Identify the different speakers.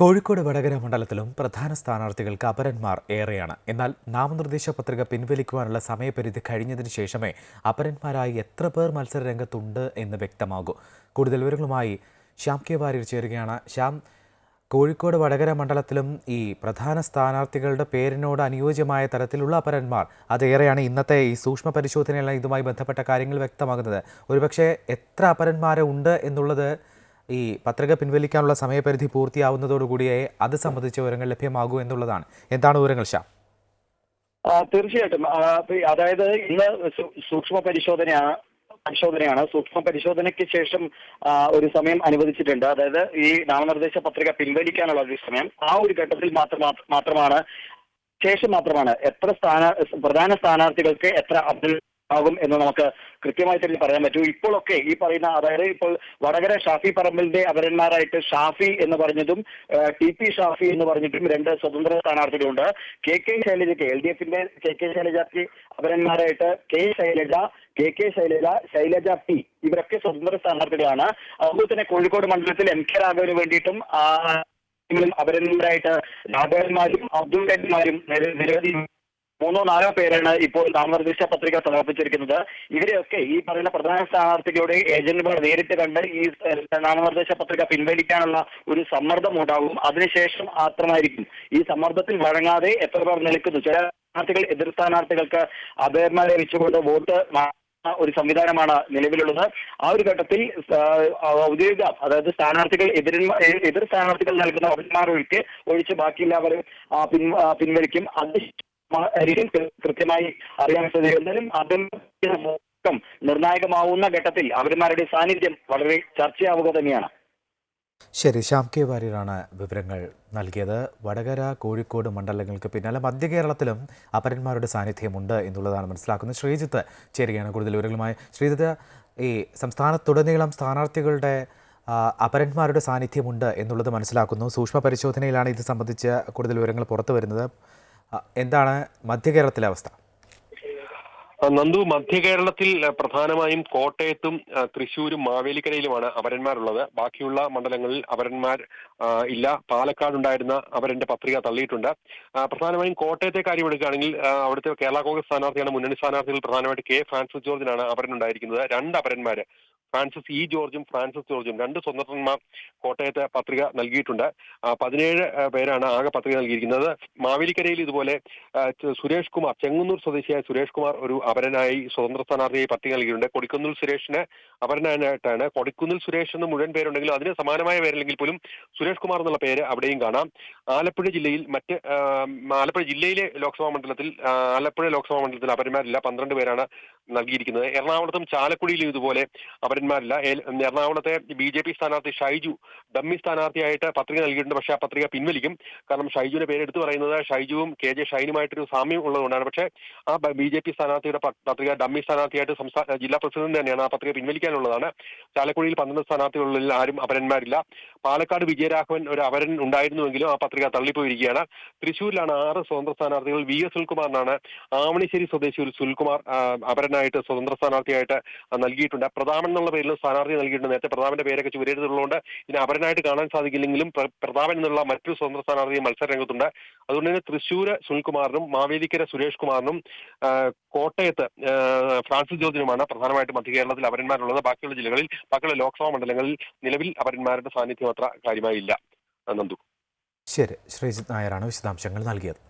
Speaker 1: കോഴിക്കോട് വടകര മണ്ഡലത്തിലും പ്രധാന സ്ഥാനാർത്ഥികൾക്ക് അപരന്മാർ ഏറെയാണ്. എന്നാൽ നാമനിർദ്ദേശ പത്രിക പിൻവലിക്കുവാനുള്ള സമയപരിധി കഴിഞ്ഞതിന് ശേഷമേ അപരന്മാരായി എത്ര പേർ മത്സര രംഗത്തുണ്ട് എന്ന് വ്യക്തമാകൂ. കൂടുതൽ വിവരങ്ങളുമായി ശ്യാം കെ വാര്യർ ചേരുകയാണ്. ശ്യാം കോഴിക്കോട് വടകര മണ്ഡലത്തിലും ഈ പ്രധാന സ്ഥാനാർത്ഥികളുടെ പേരിനോട് അനുയോജ്യമായ തരത്തിലുള്ള അപരന്മാർ അതേറെയാണ് ഇന്നത്തെ ഈ സൂക്ഷ്മ പരിശോധനയെല്ലാം ഇതുമായി ബന്ധപ്പെട്ട കാര്യങ്ങൾ വ്യക്തമാകുന്നത്. ഒരുപക്ഷെ എത്ര അപരന്മാരെ ഉണ്ട് എന്നുള്ളത് ഈ പത്രിക പിൻവലിക്കാനുള്ള സമയപരിധി പൂർത്തിയാവുന്നതോടുകൂടിയേ അത് സംബന്ധിച്ച വിവരങ്ങൾ ലഭ്യമാകൂ എന്നുള്ളതാണ്. എന്താണ് വിവരങ്ങൾ
Speaker 2: ഷാ? തീർച്ചയായിട്ടും. അതായത് ഇന്ന് സൂക്ഷ്മ പരിശോധനയാണ് പരിശോധനയാണ്. സൂക്ഷ്മ പരിശോധനയ്ക്ക് ശേഷം ഒരു സമയം അനുവദിച്ചിട്ടുണ്ട്. അതായത് ഈ നാമനിർദ്ദേശ പത്രിക പിൻവലിക്കാനുള്ള ഒരു സമയം ആ ഒരു ഘട്ടത്തിൽ മാത്രം മാത്രമാണ് ശേഷം മാത്രമാണ് എത്ര സ്ഥാന പ്രധാന സ്ഥാനാർത്ഥികൾക്ക് എത്ര അബ്ദുൽ ആകും എന്ന് നമുക്ക് കൃത്യമായി തന്നെ പറയാൻ പറ്റൂ. ഇപ്പോഴൊക്കെ ഈ പറയുന്ന അതായത് ഇപ്പോൾ വടകര ഷാഫി പറമ്പിലിന്റെ അപരന്മാരായിട്ട് ഷാഫി എന്ന് പറഞ്ഞതും ടി പി ഷാഫി എന്ന് പറഞ്ഞിട്ടും രണ്ട് സ്വതന്ത്ര സ്ഥാനാർത്ഥികളുണ്ട്. കെ കെ ശൈലജയ്ക്ക് എൽ ഡി എഫിന്റെ കെ കെ ശൈലജയ്ക്ക് അപരന്മാരായിട്ട് K Shailaja K K Shailaja Shailaja P ഇവരൊക്കെ സ്വതന്ത്ര സ്ഥാനാർത്ഥികളാണ്. അതുപോലെ തന്നെ കോഴിക്കോട് മണ്ഡലത്തിൽ എം കെ രാഘവന് വേണ്ടിയിട്ടും അപരന്മാരായിട്ട് രാഘവന്മാരും അബ്ദുൾ കരീമാരും നിര- നിരവധി മൂന്നോ നാലോ പേരാണ് ഇപ്പോൾ നാമനിർദ്ദേശ പത്രിക സമർപ്പിച്ചിരിക്കുന്നത്. ഇവരെയൊക്കെ ഈ പറയുന്ന പ്രധാന സ്ഥാനാർത്ഥികളുടെ ഏജന്റുമാർ നേരിട്ട് കണ്ട് ഈ നാമനിർദ്ദേശ പത്രിക പിൻവലിക്കാനുള്ള ഒരു സമ്മർദ്ദം ഉണ്ടാകും. അതിനുശേഷം മാത്രമായിരിക്കും ഈ സമ്മർദ്ദത്തിൽ വഴങ്ങാതെ എത്ര പേർ നിൽക്കുന്നു. ചില സ്ഥാനാർത്ഥികൾ എതിർ സ്ഥാനാർത്ഥികൾക്ക് അഭയർമ ലഭിച്ചുകൊണ്ട് വോട്ട് ഒരു സംവിധാനമാണ് നിലവിലുള്ളത്. ആ ഒരു ഘട്ടത്തിൽ ഔദ്യോഗിക അതായത് സ്ഥാനാർത്ഥികൾ എതിരന്മാ എതിർ സ്ഥാനാർത്ഥികൾ നൽകുന്ന അഭിമാർ ഒഴിച്ച് ബാക്കിയെല്ലാവരും പിൻ പിൻവലിക്കും. അത് കൃ- കൃത്യമായി അറിയാൻ സാധിക്കും. എന്തായാലും നിർണായകമാവുന്ന ഘട്ടത്തിൽ അവന്മാരുടെ സാന്നിധ്യം വളരെ ചർച്ചയാവുക തന്നെയാണ്.
Speaker 1: ശരി ശ്യാം കെ വാര്യരാണ് വിവരങ്ങൾ നൽകിയത്. വടകര കോഴിക്കോട് മണ്ഡലങ്ങൾക്ക് പിന്നാലെ മധ്യ കേരളത്തിലും അപരന്മാരുടെ സാന്നിധ്യമുണ്ട് എന്നുള്ളതാണ് മനസ്സിലാക്കുന്നത്. ശ്രീജിത്ത് ചേരുകയാണ് കൂടുതൽ വിവരങ്ങളുമായി. ശ്രീജിത്ത് ഈ സംസ്ഥാനത്തുടനീളം സ്ഥാനാർത്ഥികളുടെ അപരന്മാരുടെ സാന്നിധ്യമുണ്ട് എന്നുള്ളത് മനസ്സിലാക്കുന്നു. സൂക്ഷ്മ പരിശോധനയിലാണ് ഇത് സംബന്ധിച്ച് കൂടുതൽ വിവരങ്ങൾ പുറത്തു വരുന്നത് എന്താണ് മധ്യ കേരളത്തിലെ അവസ്ഥ?
Speaker 3: നന്ദു മധ്യ കേരളത്തിൽ പ്രധാനമായും കോട്ടയത്തും തൃശ്ശൂരും മാവേലിക്കരയിലുമാണ് അപരന്മാരുള്ളത് ബാക്കിയുള്ള മണ്ഡലങ്ങളിൽ അപരന്മാർ ഇല്ല. പാലക്കാട് ഉണ്ടായിരുന്ന അവരന്റെ പത്രിക തള്ളിയിട്ടുണ്ട്. പ്രധാനമായും കോട്ടയത്തെ കാര്യം എടുക്കുകയാണെങ്കിൽ അവിടുത്തെ കേരള കോൺഗ്രസ് സ്ഥാനാർത്ഥിയാണ് മുന്നണി സ്ഥാനാർത്ഥികൾ പ്രധാനമായിട്ട് കെ. ഫ്രാൻസിസ് ജോർജിനാണ് അപരനുണ്ടായിരിക്കുന്നത് രണ്ട് അപരന്മാര് ഫ്രാൻസിസ് ഇ ജോർജും ഫ്രാൻസിസ് ജോർജും രണ്ട് സ്വതന്ത്രന്മാർ കോട്ടയത്ത് പത്രിക നൽകിയിട്ടുണ്ട്. പതിനേഴ് പേരാണ് ആകെ പത്രിക നൽകിയിരിക്കുന്നത്. മാവേലിക്കരയിൽ ഇതുപോലെ സുരേഷ് കുമാർ ചെങ്ങന്നൂർ സ്വദേശിയായ സുരേഷ് കുമാർ ഒരു അപരനായി സ്വതന്ത്ര സ്ഥാനാർത്ഥിയായി പത്രിക നൽകിയിട്ടുണ്ട്. കൊടിക്കുന്നിൽ സുരേഷിന് അപരനായിട്ടാണ്. കൊടിക്കുന്നിൽ സുരേഷ് എന്ന് മുഴുവൻ പേരുണ്ടെങ്കിലും അതിന് സമാനമായ പേരല്ലെങ്കിൽ പോലും സുരേഷ് കുമാർ എന്നുള്ള പേര് അവിടെയും കാണാം. ആലപ്പുഴ ജില്ലയിൽ മറ്റ് ആലപ്പുഴ ജില്ലയിലെ ലോക്സഭാ മണ്ഡലത്തിൽ ആലപ്പുഴ ലോക്സഭാ മണ്ഡലത്തിൽ അപരന്മാരില്ല. പന്ത്രണ്ട് പേരാണ് നൽകിയിരിക്കുന്നത്. എറണാകുളത്തും ചാലക്കുടിയിലും ഇതുപോലെ അപരന്മാരില്ല ഏൽ- എറണാകുളത്തെ ബി ജെ പി സ്ഥാനാർത്ഥി ഷൈജു ഡമ്മി സ്ഥാനാർത്ഥിയായിട്ട് പത്രിക നൽകിയിട്ടുണ്ട്. പക്ഷേ ആ പത്രിക പിൻവലിക്കും. കാരണം ഷൈജുവിന്റെ പേര് എടുത്തു പറയുന്നത് ഷൈജുവും കെ ജെ ഷൈനുമായിട്ടൊരു സാമ്യം ഉള്ളതുകൊണ്ടാണ്. പക്ഷേ ആ ബി ജെ പി സ്ഥാനാർത്ഥിയുടെ പത്രിക ഡമ്മി സ്ഥാനാർത്ഥിയായിട്ട് സംസ്ഥാന ജില്ലാ പ്രസിഡന്റ് തന്നെയാണ് ആ പത്രിക പിൻവലിക്കാനുള്ളതാണ്. ചാലക്കുടിയിൽ പന്ത്രണ്ട് സ്ഥാനാർത്ഥികളിൽ ആരും അപരന്മാരില്ല. പാലക്കാട് വിജയരാഘവൻ ഒരു അവരൻ ഉണ്ടായിരുന്നുവെങ്കിലും ആ പത്രിക തള്ളിപ്പോയിരിക്കുകയാണ്. തൃശ്ശൂരിലാണ് ആറ് സ്വതന്ത്ര സ്ഥാനാർത്ഥികൾ. വി എസ് സുൽകുമാറിനാണ് ആവണിശ്ശേരി സ്വദേശി സുൽകുമാർ അവരനായിട്ട് സ്വതന്ത്ര സ്ഥാനാർത്ഥിയായിട്ട് നൽകിയിട്ടുണ്ട്. പ്രതാപൻ എന്നുള്ള പേരിൽ സ്ഥാനാർത്ഥി നൽകിയിട്ടുണ്ട്. നേരത്തെ പ്രതാപന്റെ പേരൊക്കെ ചുവരെഴുതുള്ളതുകൊണ്ട് ഇതിനെ അവരനായിട്ട് കാണാൻ സാധിക്കില്ലെങ്കിലും പ്ര- പ്രതാപൻ എന്നുള്ള മറ്റൊരു സ്വതന്ത്ര സ്ഥാനാർത്ഥി മത്സര രംഗത്തുണ്ട് അതുകൊണ്ട് തന്നെ തൃശ്ശൂര് സുനിൽകുമാറിനും മാവേലിക്കര സുരേഷ് കുമാറിനും കോട്ടയത്ത് ഫ്രാൻസിസ് ജോർജിനുമാണ് പ്രധാനമായിട്ടും മധ്യ കേരളത്തിൽ അപരന്മാരുള്ളത്. ബാക്കിയുള്ള ജില്ലകളിൽ ബാക്കിയുള്ള ലോക്സഭാ മണ്ഡലങ്ങളിൽ നിലവിൽ അപരന്മാരുടെ സാന്നിധ്യം അത്ര കാര്യമായില്ല. നന്ദു.
Speaker 1: ശരി. ശ്രീജിത് നായരാണ് വിശദാംശങ്ങൾ നൽകിയത്.